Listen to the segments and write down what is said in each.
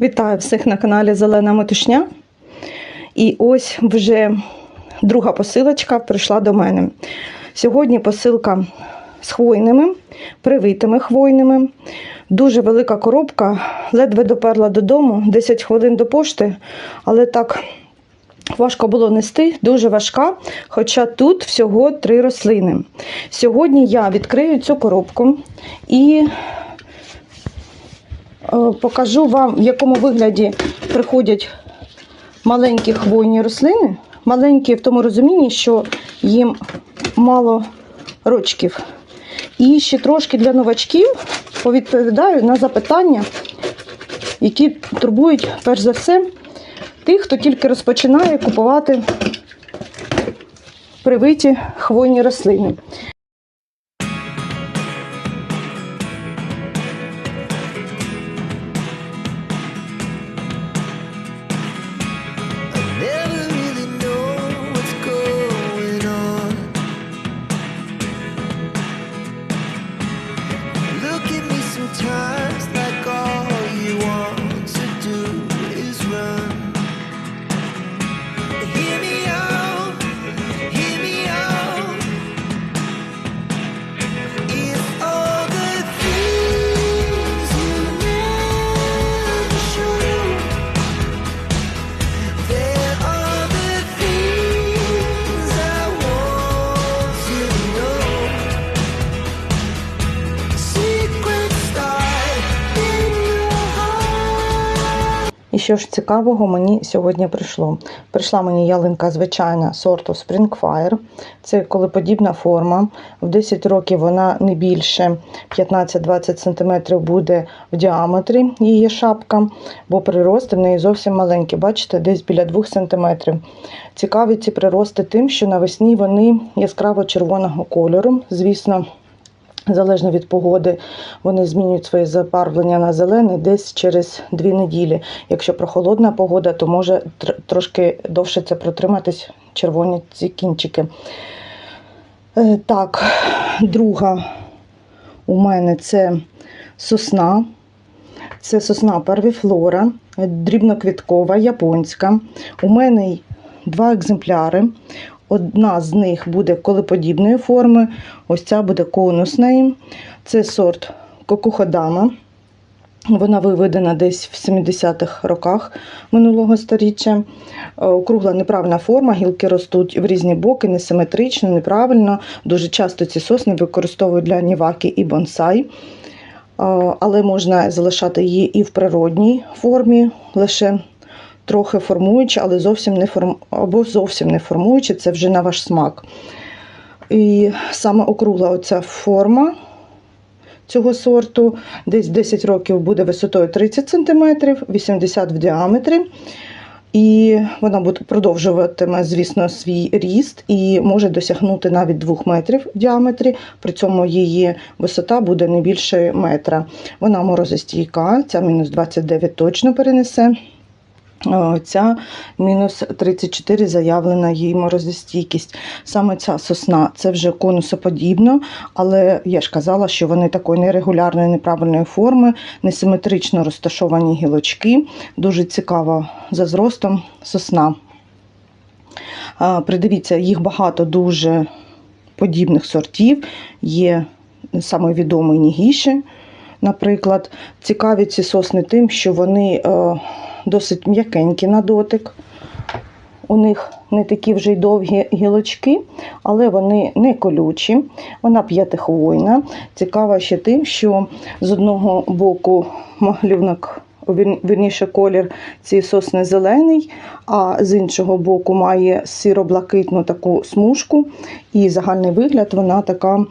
Вітаю всіх на каналі Зелена Метушня. І ось вже друга посилочка прийшла до мене. Сьогодні посилка з хвойними, привитими хвойними. Дуже велика коробка, ледве доперла додому, 10 хвилин до пошти, але так важко було нести, дуже важка. Хоча тут всього три рослини. Сьогодні я відкрию цю коробку і Покажу вам, в якому вигляді приходять маленькі хвойні рослини. Маленькі в тому розумінні, що їм мало рочків. І ще трошки для новачків повідповідаю на запитання, які турбують, перш за все, тих, хто тільки розпочинає купувати привиті хвойні рослини. Що ж цікавого мені сьогодні прийшло? Прийшла мені ялинка звичайна сорту Springfire. Це колеподібна форма. В 10 років вона не більше 15-20 см буде в діаметрі її шапка, бо прирости в неї зовсім маленькі. Бачите, десь біля 2 см. Цікаві ці прирости тим, що навесні вони яскраво червоного кольору. Звісно, Залежно від погоди, вони змінюють своє забарвлення на зелений десь через дві неділі. Якщо прохолодна погода, то може тр- трошки довше це протриматись червоні ці кінчики. Е, Так, друга у мене це сосна. Це сосна первіфлора, дрібноквіткова, японська. У мене два екземпляри. Одна з них буде колеподібної форми, ось ця буде конусної. Це сорт Кокуходама. Вона виведена десь в 70-х роках минулого століття. Е, Округла неправильна форма, гілки ростуть в різні боки, несиметрично, неправильно. Дуже часто ці сосни використовують для ніваки і бонсай. Е, Але можна залишати її і в природній формі, лише трохи формуючи, але зовсім не форм... або зовсім не формуючи, це вже на ваш смак. І саме округла оця форма цього сорту, десь 10 років буде висотою 30 см, 80 в діаметрі. І вона буде продовжуватиме, звісно, свій ріст і може досягнути навіть 2 метрів в діаметрі. При цьому її висота буде не більше метра. Вона морозостійка, ця мінус 29 точно перенесе. Ця мінус 34 заявлена її морозостійкість. Саме ця сосна це вже конусоподібно, але я ж казала, що вони такої нерегулярної, неправильної форми, несиметрично розташовані гілочки. Дуже цікава за зростом сосна. Придивіться, їх багато дуже подібних сортів. Є саме відомий Нігіші, наприклад. Цікаві ці сосни тим, що вони е, досить м'якенькі на дотик. У них не такі вже й довгі гілочки, але вони не колючі. Вона п'ятихвойна. Цікава ще тим, що з одного боку малюнок, вір- вірніше колір цієї сосни зелений, а з іншого боку має сіро-блакитну таку смужку, і загальний вигляд вона така е,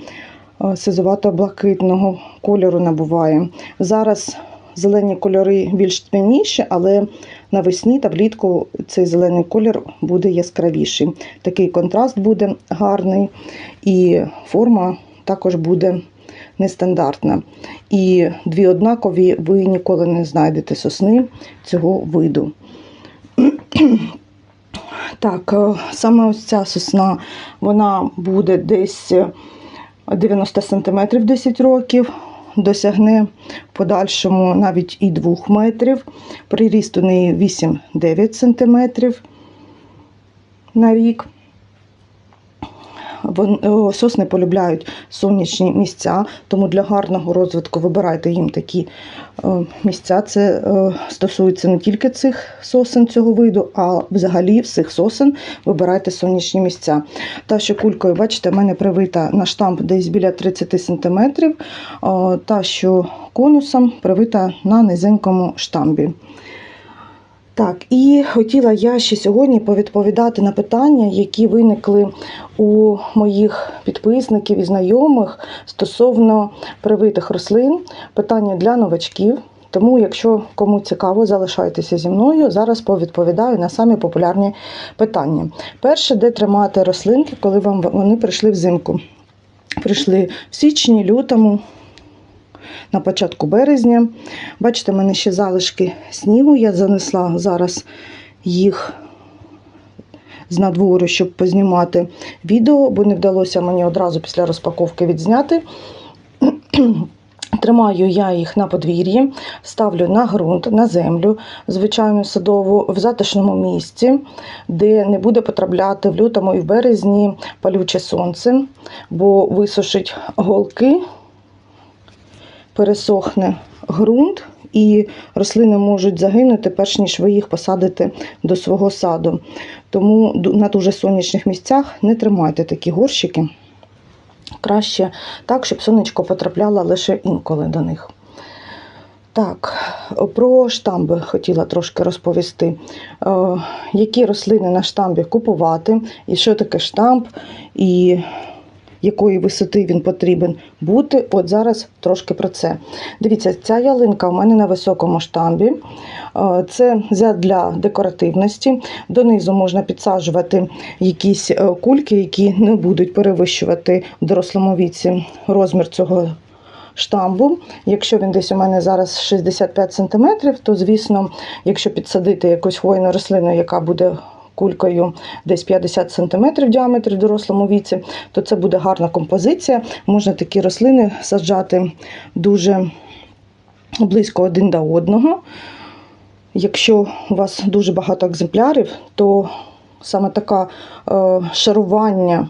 сизувато-блакитного кольору набуває. Зараз зелені кольори більш тьмяніші, але навесні та влітку цей зелений колір буде яскравіший. Такий контраст буде гарний, і форма також буде нестандартна. І дві однакові ви ніколи не знайдете сосни цього виду. Так, е, саме ось ця сосна, вона буде десь 90 см 10 років. Досягне в подальшому навіть і 2 метрів. Приріст у неї 8-9 см на рік. О, Сосни полюбляють сонячні місця, тому для гарного розвитку вибирайте їм такі е, місця. Це е, стосується не тільки цих сосен цього виду, а взагалі всіх сосен вибирайте сонячні місця. Та, що кулькою, бачите, в мене привита на штамп десь біля 30 см, та, що конусом привита на низенькому штамбі. Так, і хотіла я ще сьогодні повідповідати на питання, які виникли у моїх підписників і знайомих стосовно привитих рослин. Питання для новачків. Тому, якщо кому цікаво, залишайтеся зі мною. Зараз повідповідаю на самі популярні питання. Перше, де тримати рослинки, коли вам вони прийшли взимку. Прийшли в січні, лютому, на початку березня. Бачите, в мене ще залишки снігу. Я занесла зараз їх з надвору, щоб познімати відео, бо не вдалося мені одразу після розпаковки відзняти. Тримаю я їх на подвір'ї, ставлю на ґрунт, на землю, звичайно, садову, в затишному місці, де не буде потрапляти в лютому і в березні палюче сонце, бо висушить голки, пересохне ґрунт, і рослини можуть загинути, перш ніж ви їх посадите до свого саду. Тому на дуже сонячних місцях не тримайте такі горщики. Краще так, щоб сонечко потрапляло лише інколи до них. Так, про штамби хотіла трошки розповісти. Е, які рослини на штамбі купувати, і що таке штамп, і якої висоти він потрібен бути. От зараз трошки про це. Дивіться, ця ялинка у мене на високому штамбі. Е, Це для декоративності. Донизу можна підсаджувати якісь е, кульки, які не будуть перевищувати в дорослому віці розмір цього штамбу. Якщо він десь у мене зараз 65 см, то звісно, якщо підсадити якусь хвойну рослину, яка буде кулькою десь 50 см в діаметрі в дорослому віці, то це буде гарна композиція. Можна такі рослини саджати дуже близько один до одного. Якщо у вас дуже багато екземплярів, то саме таке шарування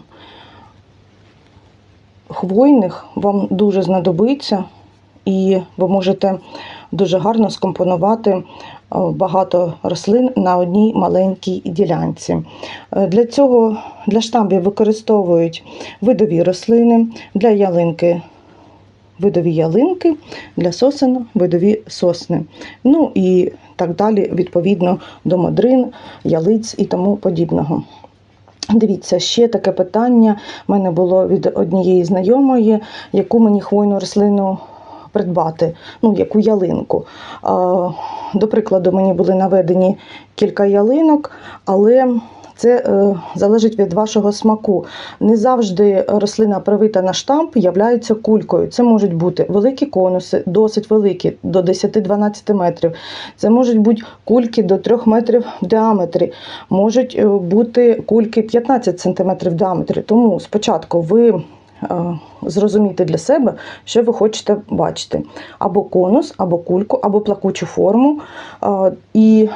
хвойних вам дуже знадобиться, і ви можете дуже гарно скомпонувати багато рослин на одній маленькій ділянці. Е, Для цього для штамбів використовують видові рослини, для ялинки видові ялинки, для сосен видові сосни. Ну і так далі, відповідно до модрин, ялиць і тому подібного. Дивіться, ще таке питання в мене було від однієї знайомої, яку мені хвойну рослину придбати, ну, яку ялинку. До прикладу, мені були наведені кілька ялинок, але це е, залежить від вашого смаку. Не завжди рослина привита на штамп являється кулькою. Це можуть бути великі конуси, досить великі, до 10-12 метрів. Це можуть бути кульки до 3 метрів в діаметрі, можуть е, бути кульки 15 см в діаметрі. Тому спочатку ви е, зрозумієте для себе, що ви хочете бачити: або конус, або кульку, або плакучу форму. Е, І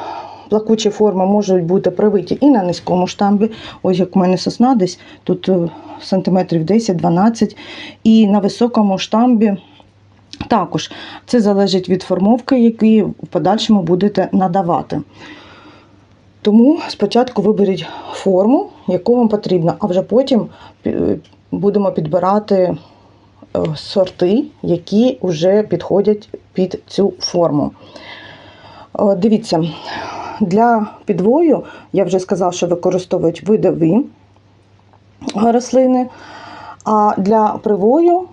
плакучі форми можуть бути привиті і на низькому штамбі. Ось як у мене сосна десь тут е, сантиметрів 10-12, і на високому штамбі. Також це залежить від формовки, які в подальшому будете надавати. Тому спочатку виберіть форму, яку вам потрібно, а вже потім будемо підбирати е, сорти, які вже підходять під цю форму. Е, Дивіться, для підвою я вже сказав, що використовують видові рослини, а для привою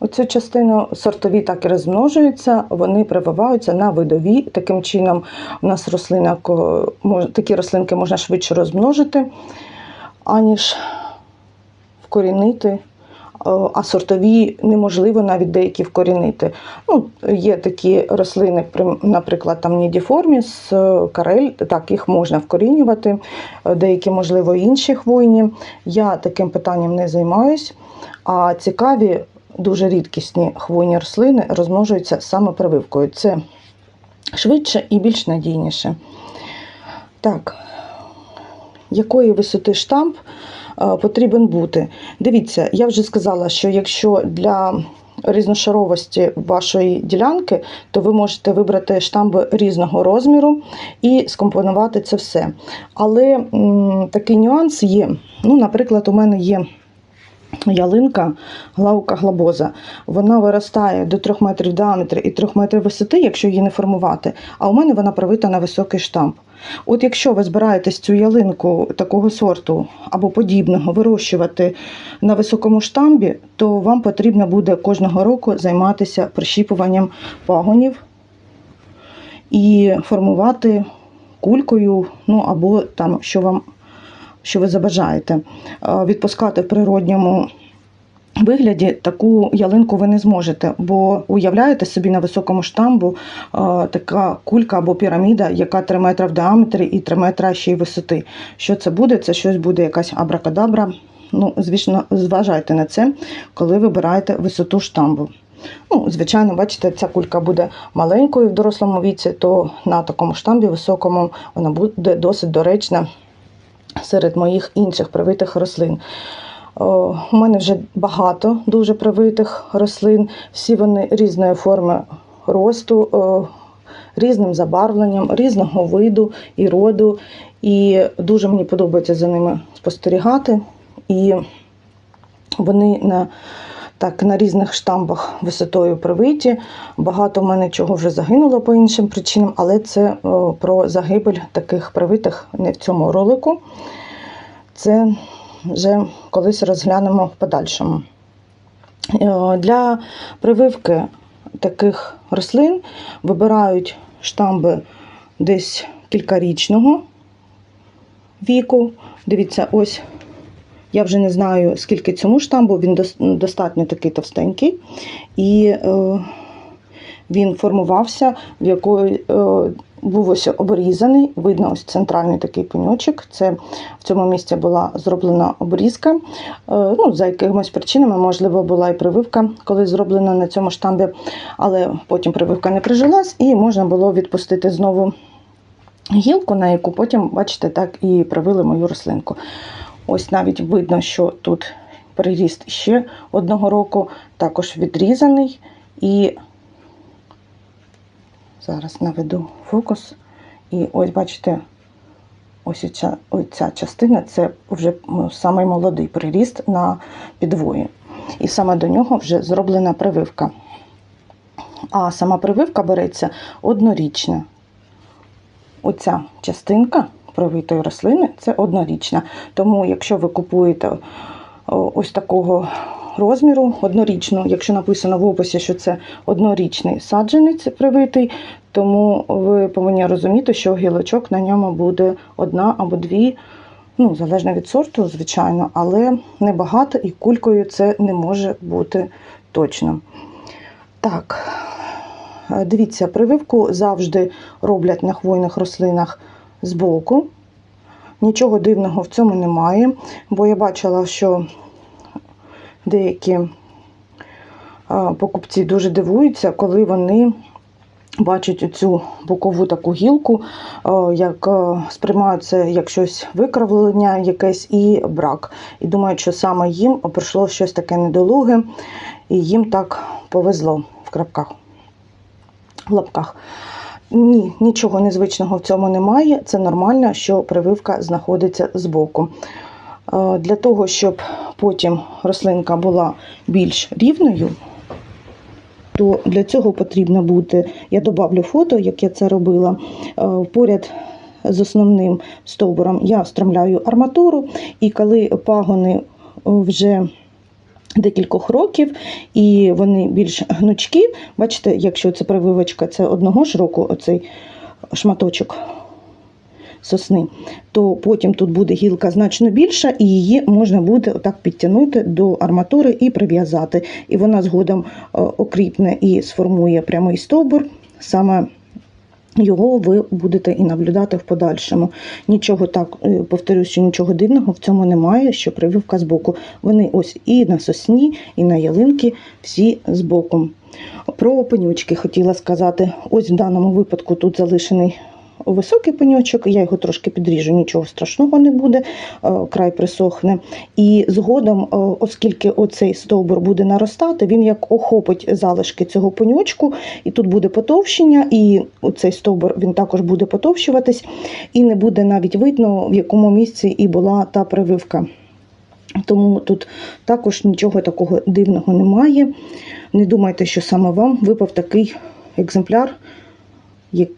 Оцю частину сортові так і розмножуються, вони прививаються на видові. Таким чином, у нас рослина, такі рослинки можна швидше розмножити, аніж вкорінити. Е, А сортові неможливо навіть деякі вкорінити. Ну, є такі рослини, наприклад, там нідіформіс, е, карель, так їх можна вкорінювати, е, деякі, можливо, інші хвойні. Я таким питанням не займаюсь. А цікаві дуже рідкісні хвойні рослини розмножуються саме прививкою. Це швидше і більш надійніше. Так, якої висоти штамп потрібен бути? Дивіться, я вже сказала, що якщо для різношаровості вашої ділянки, то ви можете вибрати штамби різного розміру і скомпонувати це все. Але м, такий нюанс є. Ну, наприклад, у мене є ялинка главка глобоза. Вона виростає до 3 метрів в діаметрі і 3 метрів висоти, якщо її не формувати. А у мене вона привита на високий штамп. От якщо ви збираєтесь цю ялинку такого сорту або подібного вирощувати на високому штамбі, то вам потрібно буде кожного року займатися прищіпуванням пагонів і формувати кулькою, ну або там, що вам що ви забажаєте. Е, Відпускати в природньому вигляді таку ялинку ви не зможете, бо уявляєте собі на високому штамбу е, така кулька або піраміда, яка 3 метри в діаметрі і 3 метри ще й висоти. Що це буде? Це щось буде якась абракадабра. Ну, звісно, зважайте на це, коли вибираєте висоту штамбу. Ну, звичайно, бачите, ця кулька буде маленькою в дорослому віці, то на такому штамбі високому вона буде досить доречна серед моїх інших привитих рослин. У мене вже багато дуже привитих рослин, всі вони різної форми росту, різним забарвленням, різного виду і роду. І дуже мені подобається за ними спостерігати. І вони на, так, на різних штамбах висотою привиті. Багато в мене чого вже загинуло по іншим причинам, але це о, про загибель таких привитих не в цьому ролику. Це вже колись розглянемо в подальшому. Е, Для прививки таких рослин вибирають штамби десь кількарічного віку. Дивіться, ось я вже не знаю, скільки цьому штамбу, він достатньо такий товстенький. І е, він формувався, в якої е, був ось обрізаний. Видно, ось центральний такий пеньочок. Це в цьому місці була зроблена обрізка. Е, ну, за якимось причинами, можливо, була і прививка, коли зроблена на цьому штамбі, але потім прививка не прижилась, і можна було відпустити знову гілку, на яку потім, бачите, так і привили мою рослинку. Ось навіть видно, що тут приріст ще одного року, також відрізаний. І зараз наведу фокус. І ось бачите, ось ця, ось ця частина це вже ну, самий молодий приріст на підвої. І саме до нього вже зроблена прививка. А сама прививка береться однорічна. Оця частинка привитої рослини це однорічна. Тому, якщо ви купуєте ось такого розміру однорічну, якщо написано в описі, що це однорічний саджанець привитий, тому ви повинні розуміти, що гілочок на ньому буде одна або дві, ну, залежно від сорту, звичайно, але небагато і кулькою це не може бути точно. Так, дивіться, прививку завжди роблять на хвойних рослинах збоку. Нічого дивного в цьому немає, бо я бачила, що деякі е, покупці дуже дивуються, коли вони бачать цю бокову таку гілку, е, як е, сприймають це як щось викривлення якесь і брак. І думають, що саме їм прийшло щось таке недолуге, і їм так повезло в крапках, в лапках. Ні, нічого незвичного в цьому немає. Це нормально, що прививка знаходиться збоку. Е, Для того, щоб потім рослинка була більш рівною, то для цього потрібно бути, я добавлю фото, як я це робила. Е, Поряд з основним стовбуром я встромляю арматуру, і коли пагони вже декількох років, і вони більш гнучкі. Бачите, якщо це прививочка, це одного ж року, оцей шматочок сосни, то потім тут буде гілка значно більша, і її можна буде отак підтягнути до арматури і прив'язати. І вона згодом е, окріпне і сформує прямий стовбур, саме його ви будете і наблюдати в подальшому. Нічого так, повторюся, нічого дивного в цьому немає, що прививка з боку. Вони ось і на сосні, і на ялинки, всі з боку. Про опенючки хотіла сказати. Ось в даному випадку тут залишений високий пеньочок, я його трошки підріжу, нічого страшного не буде, е, край присохне. І згодом, е, оскільки оцей стовбур буде наростати, він як охопить залишки цього пеньочку, і тут буде потовщення, і цей стовбур він також буде потовщуватись, і не буде навіть видно, в якому місці і була та прививка. Тому тут також нічого такого дивного немає. Не думайте, що саме вам випав такий екземпляр,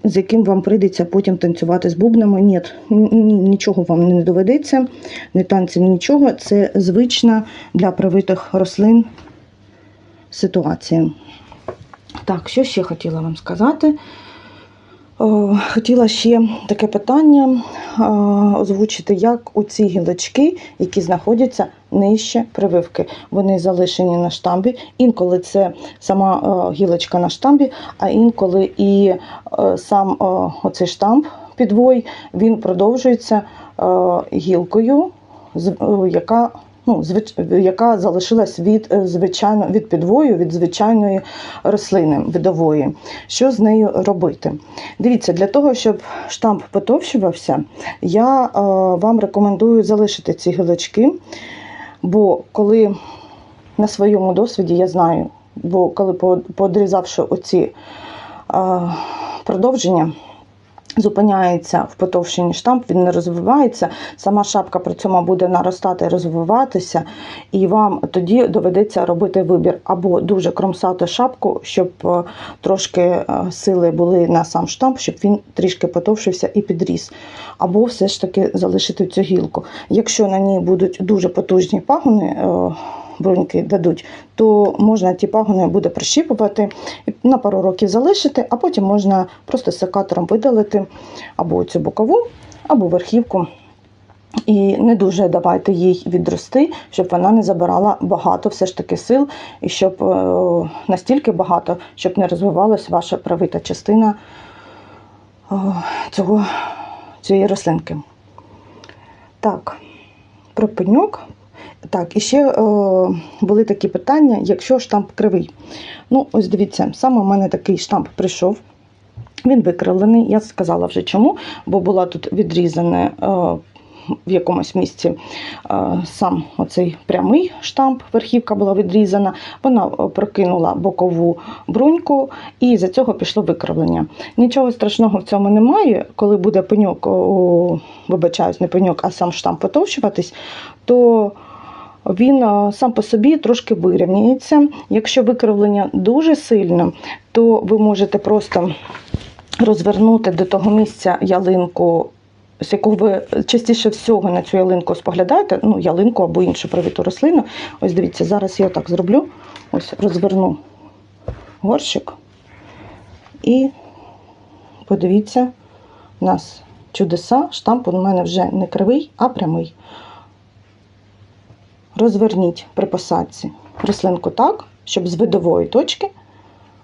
з яким вам прийдеться потім танцювати з бубнами. Ні, ні- нічого вам не доведеться, не танців, нічого. Це звична для привитих рослин ситуація. Так, що ще хотіла вам сказати? Хотіла ще таке питання озвучити, як оці гілочки, які знаходяться нижче прививки. Вони залишені на штамбі. Інколи це сама гілочка на штамбі, а інколи і сам оцей штамп підвой він продовжується гілкою, яка ну, звич... яка залишилась від е, звичайно від підвою, від звичайної рослини видової. Що з нею робити? Дивіться, для того, щоб штамп потовщувався, я е, вам рекомендую залишити ці гілочки, бо коли на своєму досвіді я знаю, бо коли по- подрізавши оці е, продовження, зупиняється в потовщенні штамп, він не розвивається, сама шапка при цьому буде наростати розвиватися, і вам тоді доведеться робити вибір. Або дуже кромсати шапку, щоб е, трошки е, сили були на сам штамп, щоб він трішки потовшився і підріс, або все ж таки залишити цю гілку. Якщо на ній будуть дуже потужні пагони, бруньки дадуть, то можна ті пагони буде прищіпувати, на пару років залишити, а потім можна просто секатором видалити або цю бокову, або верхівку. І не дуже давайте їй відрости, щоб вона не забирала багато все ж таки сил, і щоб е, настільки багато, щоб не розвивалась ваша правита частина е, цього, цієї рослинки. Так, про пеньок. Так, і ще е, були такі питання, якщо штамп кривий. Ну, ось дивіться, саме у мене такий штамп прийшов. Він викривлений, я сказала вже чому, бо була тут відрізане е, в якомусь місці е, сам оцей прямий штамп, верхівка була відрізана, вона прокинула бокову бруньку, і за цього пішло викривлення. Нічого страшного в цьому немає. Коли буде пеньок, о, вибачаюсь, не пеньок, а сам штамп потовщуватись, то він е, сам по собі трошки вирівняється. Якщо викривлення дуже сильне, то ви можете просто розвернути до того місця ялинку, з якого ви частіше всього на цю ялинку споглядаєте, ну, ялинку або іншу привіту рослину. Ось дивіться, зараз я так зроблю. Ось розверну горщик. І подивіться, у нас чудеса, штамп у мене вже не кривий, а прямий. Розверніть при посадці рослинку так, щоб з видової точки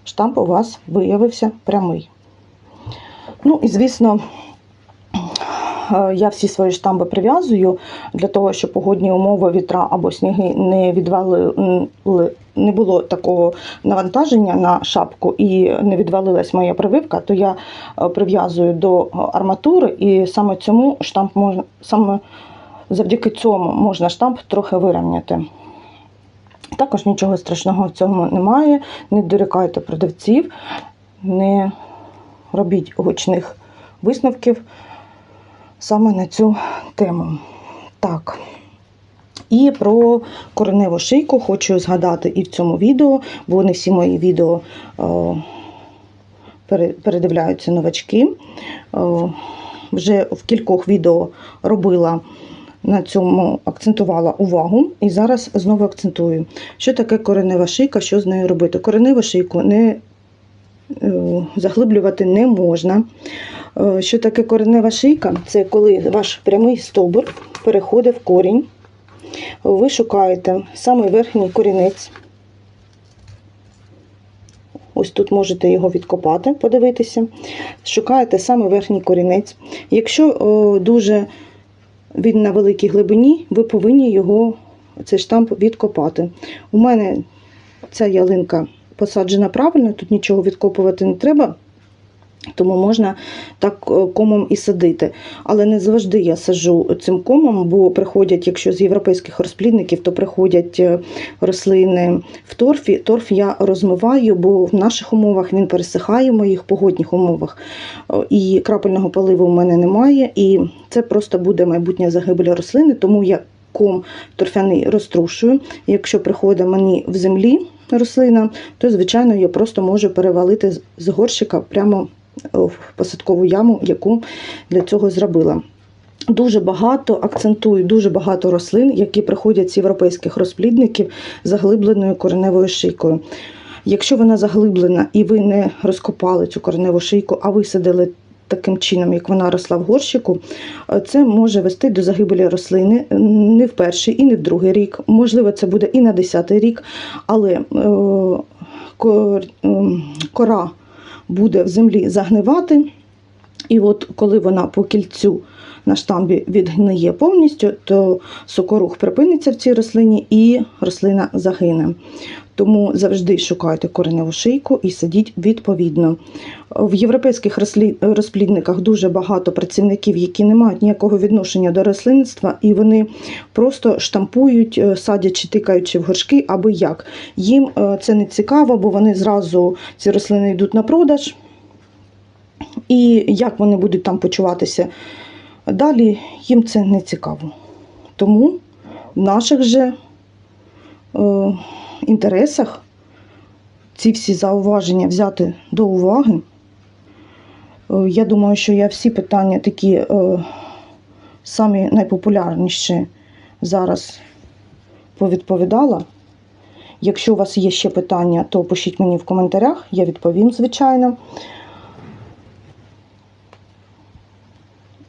штамп у вас виявився прямий. Ну і звісно, е, я всі свої штамби прив'язую для того, щоб погодні умови, вітра або сніги не відвалили, не було такого навантаження на шапку і не відвалилась моя прививка, то я е, прив'язую до арматури, і саме цьому штамп можна саме завдяки цьому можна штамп трохи вирівняти. Також нічого страшного в цьому немає. Не дорікайте продавців, не робіть гучних висновків саме на цю тему. Так. І про кореневу шийку хочу згадати і в цьому відео, бо не всі мої відео е, пере- передивляються новачки. Е, вже в кількох відео робила на цьому акцентувала увагу і зараз знову акцентую. Що таке коренева шийка, що з нею робити? Кореневу шийку не е, заглиблювати не можна. Е, Що таке коренева шийка? Це коли ваш прямий стовбур переходить в корінь. Ви шукаєте самий верхній корінець. Ось тут можете його відкопати, подивитися. Шукаєте саме верхній корінець. Якщо о, дуже він на великій глибині, ви повинні його, цей штамп, відкопати. У мене ця ялинка посаджена правильно, тут нічого відкопувати не треба. Тому можна так е, комом і садити. Але не завжди я саджу цим комом, бо приходять, якщо з європейських розплідників, то приходять е, рослини в торфі. Торф я розмиваю, бо в наших умовах він пересихає в моїх погодних умовах. Е, І крапельного поливу в мене немає. І це просто буде майбутня загибель рослини, тому я ком торфяний розтрушую. Якщо приходить мені в землі рослина, то звичайно я просто можу перевалити з горщика прямо в посадкову яму, яку для цього зробила. Дуже багато акцентую, дуже багато рослин, які приходять з європейських розплідників заглибленою кореневою шийкою. Якщо вона заглиблена і ви не розкопали цю кореневу шийку, а висадили таким чином, як вона росла в горщику, е, це може вести до загибелі рослини е, не в перший і не в другий рік. Можливо, це буде і на десятий рік, але е, ем, кора буде в землі загнивати. І от коли вона по кільцю на штамбі відгниє повністю, то сокорух припиниться в цій рослині і рослина загине. Тому завжди шукайте кореневу шийку і садіть відповідно. В європейських розплідниках дуже багато працівників, які не мають ніякого відношення до рослинництва, і вони просто штампують, е, садять чи тикаючи в горшки, аби як. Їм е, це не цікаво, бо вони зразу ці рослини йдуть на продаж. І як вони будуть там почуватися далі, їм це не цікаво. Тому в наших же е, інтересах ці всі зауваження взяти до уваги. Е, я думаю, що я всі питання такі е, самі найпопулярніші зараз повідповідала. Якщо у вас є ще питання, то пишіть мені в коментарях, я відповім, звичайно.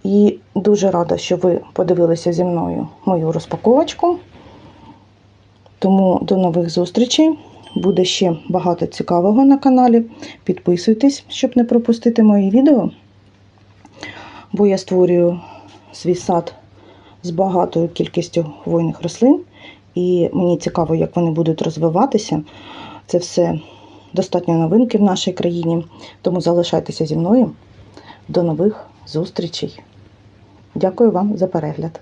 І дуже рада, що ви подивилися зі мною мою розпаковочку. Тому до нових зустрічей. Буде ще багато цікавого на каналі. Підписуйтесь, щоб не пропустити мої відео. Бо я створюю свій сад з багатою кількістю хвойних рослин. І мені цікаво, як вони будуть розвиватися. Це все достатньо новинки в нашій країні. Тому залишайтеся зі мною. До нових зустрічей. Дякую вам за перегляд.